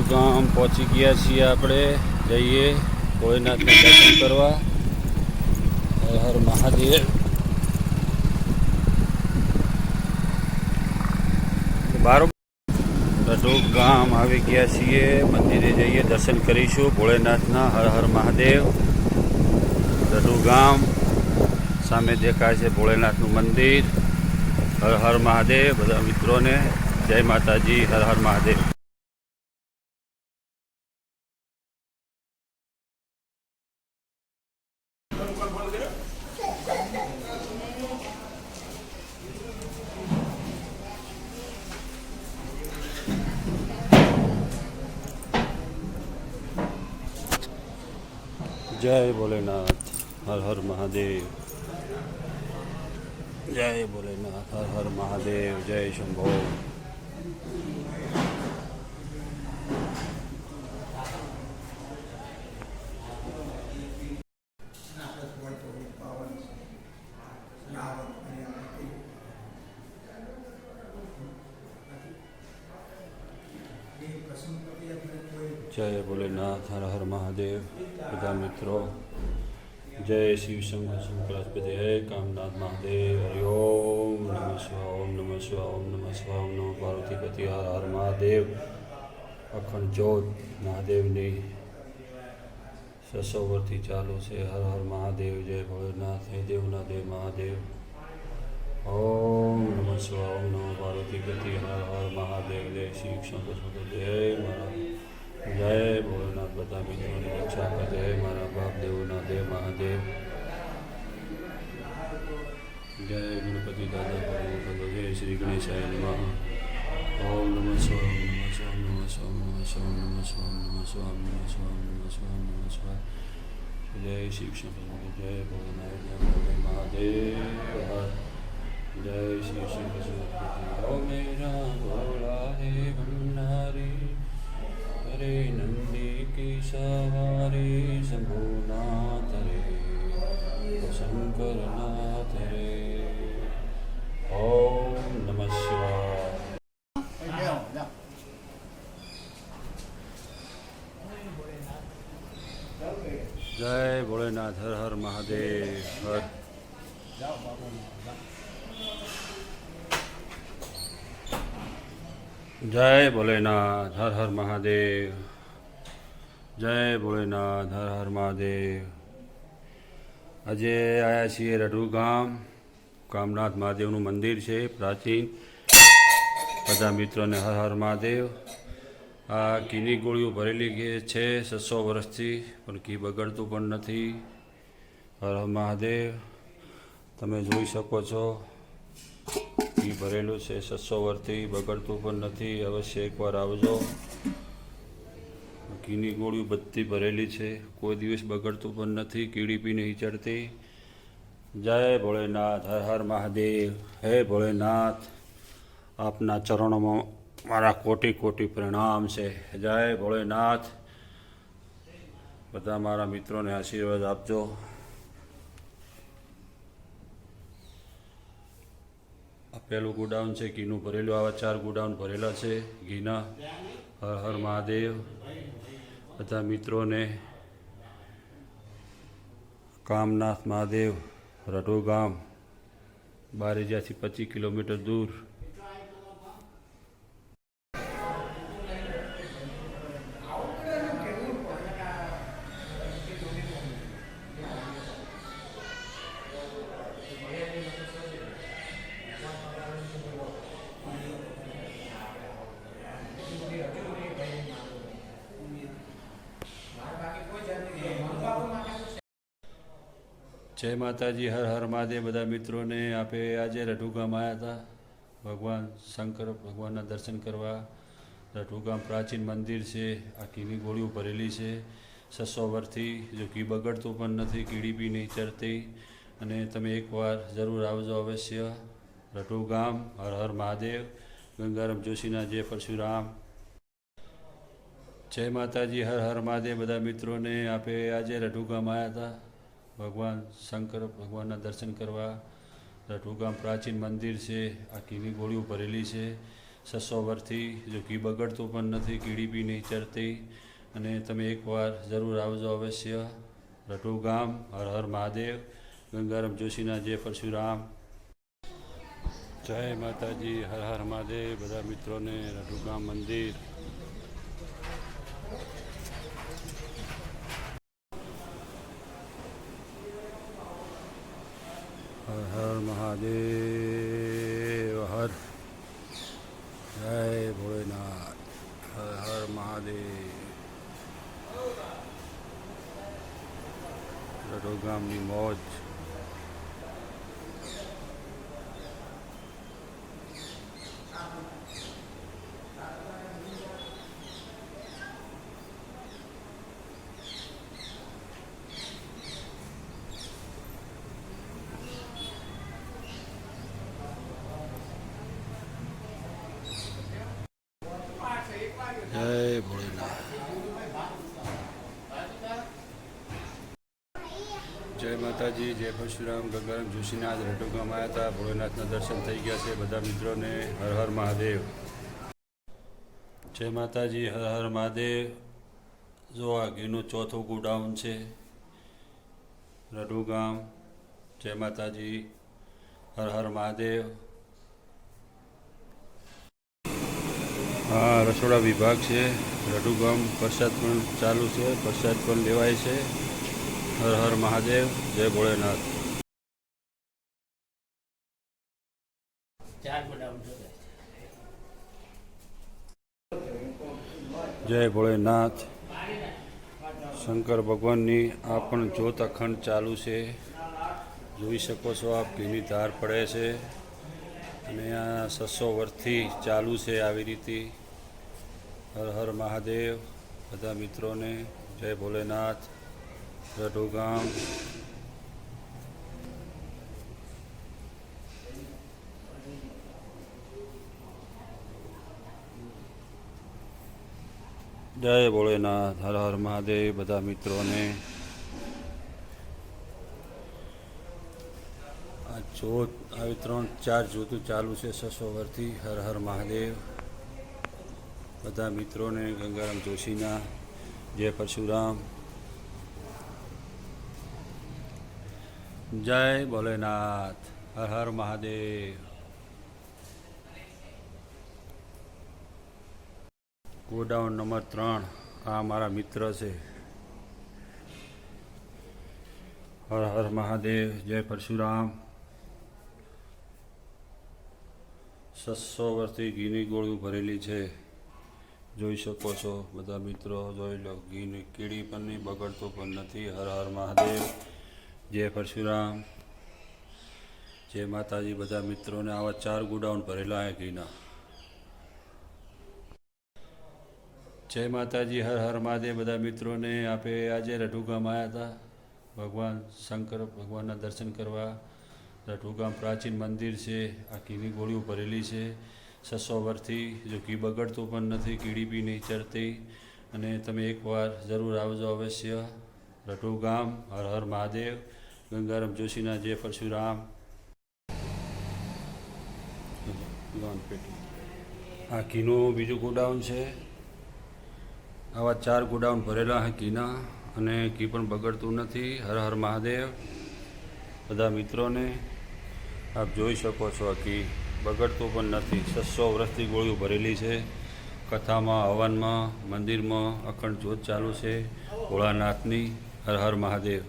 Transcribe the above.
ગામ પહોંચી ગયા છીએ આપણે. જઈએ ભોળેનાથના દર્શન કરવા. હર હર મહાદેવ. બારો ગામ આવી ગયા છીએ. મંદિરે જઈએ, દર્શન કરીશું. ભોળેનાથના હર હર મહાદેવ. રઢુ ગામ સામે દેખાય છે ભોળેનાથનું મંદિર. હર હર મહાદેવ. બધા મિત્રોને જય માતાજી. હર હર મહાદેવ. જય ભોલેનાથ હર હર મહાદેવ. જય ભોલેનાથ હર હર મહાદેવ જય શંભો. જય ભોલેનાથ, હર હર મહાદેવ. બધા મિત્રો, જય શિવ શંકર શંકરાસ્પતિ હે કામનાથ મહાદેવ. હરિ ઓમ નમઃ શિવાય, ઓમ નમઃ શિવાય, ઓમ નમઃ શિવાય, ઓમ નમઃ પાર્વતીપતિ હર હર મહાદેવ. અખંડ જ્યોત મહાદેવની સસોવરથી ચાલુ છે. હર હર મહાદેવ, જય ભોલેનાથ, હે દેવના દેવ મહાદેવ. ઓમ નમઃ શિવાય, ઓમ નમઃ પાર્વતીપતિ હર હર મહાદેવ. જય શિવ શંકર જય મારા જય ભોલેનાથ બધા મિત્રોની રક્ષા કરે જય મારા બાપ દેવના દેવ મહાદેવ જય ગણપતિ દાદા ભગવાન જય શ્રી ગણેશાય નમઃ ઓમ નમઃ સ્વામ નમઃ સ્વામ નમઃ સ્વામ નમઃ સ્વામ નમઃ સ્વામ નમઃ સ્વામ નમઃ સ્વામ નમઃ સ્વામ નમઃ સ્વામ જય શિવ શંકર જય ભોલેનાથ જય ભોલે મહાદેવ હર જય શિવ શંકર ઓ મેરા ભોલા હે ભંડારી હરે નંદી કી સવારી શંભુનાથ રે શંકરનાથ રે ઓમ નમઃ શિવાય જય ભોળેનાથ હર હર મહાદેવ હર જય ભોલેનાથ, હર હર મહાદેવ. જય ભોલેનાથ, હર હર મહાદેવ. આજે આવ્યા છીએ રઢુ ગામ. કામનાથ મહાદેવનું મંદિર છે, પ્રાચીન. બધા મિત્રોને હર હર મહાદેવ. આ ઘીની ગોળીઓ ભરેલી કે છે છસો વર્ષથી, પણ ઘી બગડતું પણ નથી. હર હર મહાદેવ. તમે જોઈ શકો છો. ઘી ભરેલું છે, છસો વર્ષથી બગડતું પણ નથી. અવશ્ય એકવાર આવજો. ઘીની ગોળીઓ બધી ભરેલી છે. કોઈ દિવસ બગડતું પણ નથી, કીડી બી નહીં ચડતી. જય ભોળેનાથ, હર હર મહાદેવ, હે ભોળેનાથ. આપના ચરણોમાં મારા કોટી કોટી પ્રણામ છે. જય ભોળેનાથ. બધા મારા મિત્રોને આશીર્વાદ આપજો. પહેલું ગોડાઉન છે, ઘીનું ભરેલું, આવા ચાર ગોડાઉન ભરેલા છે, ઘીના. હર હર મહાદેવ. બધા મિત્રોને કામનાથ મહાદેવ, રઢો ગામ, બારેજાથી પચીસ કિલોમીટર દૂર. જય માતાજી, હર હર મહાદેવ. બધા મિત્રોને આપે આજે રઢુ ગામ આવ્યા હતા. ભગવાન શંકર, ભગવાનના દર્શન કરવા. રઢુગામ પ્રાચીન મંદિર છે, આ કીની ગોળીઓ ભરેલી છે. છસો વર્ષથી જો ઘી બગડતું પણ નથી, કીડી બી નહીં ચડતી અને તમે એકવાર જરૂર આવજો અવશ્ય. રઢુ ગામ હર હર મહાદેવ. ગંગારામ જોશીના જય પરશુરામ. જય માતાજી, હર હર મહાદેવ. બધા મિત્રોને આપે આજે રઢુ ગામ આવ્યા હતા. ભગવાન શંકર, ભગવાનના દર્શન કરવા. રઠુગામ પ્રાચીન મંદિર છે, આ કીની ગોળીઓ ભરેલી છે. છસો વર્ષથી જો ઘી બગડતું પણ નથી, કીડી બી નહીં ચરતી. અને તમે એકવાર જરૂર આવજો અવશ્ય. રટુ ગામ હર હર મહાદેવ, ગંગારામ જોશીના જય પરશુરામ જય માતાજી, હર હર મહાદેવ. બધા મિત્રોને રટુ ગામ મંદિર હર હર મહાદેવ હર જય ભોળેનાથ હર હર મહાદેવ. ગામની મોજ જય ભોળેનાથ જય માતાજી, જય પરશુરામ ગંગારામ જોશીના આજ રટો ગામ આવ્યા હતા ભોળેનાથના દર્શન થઈ ગયા છે બધા મિત્રોને, હર હર મહાદેવ. જય માતાજી, હર હર મહાદેવ. જો આ ઘીનું ચોથું ગોડાઉન છે રડુગામ જય માતાજી, હર હર મહાદેવ. હા રસોડા વિભાગ છે રડુગામ પ્રસાદ પણ ચાલુ છે, પ્રસાદ પણ લેવાય છે. હર હર મહાદેવ જય ભોળેનાથ. જય ભોળેનાથ. શંકર ભગવાનની આ પણ જ્યોત અખંડ ચાલુ છે. જોઈ શકો છો આપ ઘીની ધાર પડે છે. અને આ છસો વર્ષથી ચાલુ છે આવી રીતે. હર હર મહાદેવ. બધા મિત્રોને જય ભોલેનાથ ગામ જય ભોળેનાથ, હર હર મહાદેવ બધા મિત્રોને. આ જોત આવી ત્રણ ચાર જોતું ચાલુ છે છસો વર્ષથી હર હર મહાદેવ. બધા મિત્રોને ગંગારામ જોશીના, જય પરશુરામ. જય ભોલેનાથ, હર હર મહાદેવ. ગોડાઉન નંબર ત્રણ, આ મારા મિત્ર છે. હર હર મહાદેવ, જય પરશુરામ. છસો વર્ષથી ઘીની ગોળીઓ ભરેલી છે. જોઈ શકો છો બધા મિત્રો, જોઈ લો, ઘીની કીડી પણ નહીં બગડતું પણ નથી. હર હર મહાદેવ. જય પરશુરામ. જય માતાજી, બધા મિત્રોને આવા ચાર ગોડાઉન ભરેલા હે ઘીના જય માતાજી, હર હર મહાદેવ, બધા મિત્રોને આપે આજે રઢુગામ આવ્યા હતા. ભગવાન શંકર, ભગવાનના દર્શન કરવા. રઢુગામ પ્રાચીન મંદિર છે, આ ઘીની ગોળીઓ ભરેલી છે. છસો વર્ષથી જો ઘી બગડતું પણ નથી, કીડી બી નહીં ચરતી. અને તમે એકવાર જરૂર આવજો અવશ્ય. રઢુગામ, હર હર મહાદેવ. ગંગારામ જોશીના જય પરશુરામ. આ ઘીનું બીજું ગોડાઉન છે. આવા ચાર ગોડાઉન ભરેલા છે ઘીના અને ઘી પણ બગડતું નથી. હર હર મહાદેવ. બધા મિત્રોને આપ જોઈ શકો છો આ બગડતું પણ નથી. છસો વર્ષથી ગોળીઓ ભરેલી છે. કથામાં, હવનમાં, મંદિરમાં અખંડ જ્યોત ચાલુ છે. ભોળાનાથની હર હર મહાદેવ.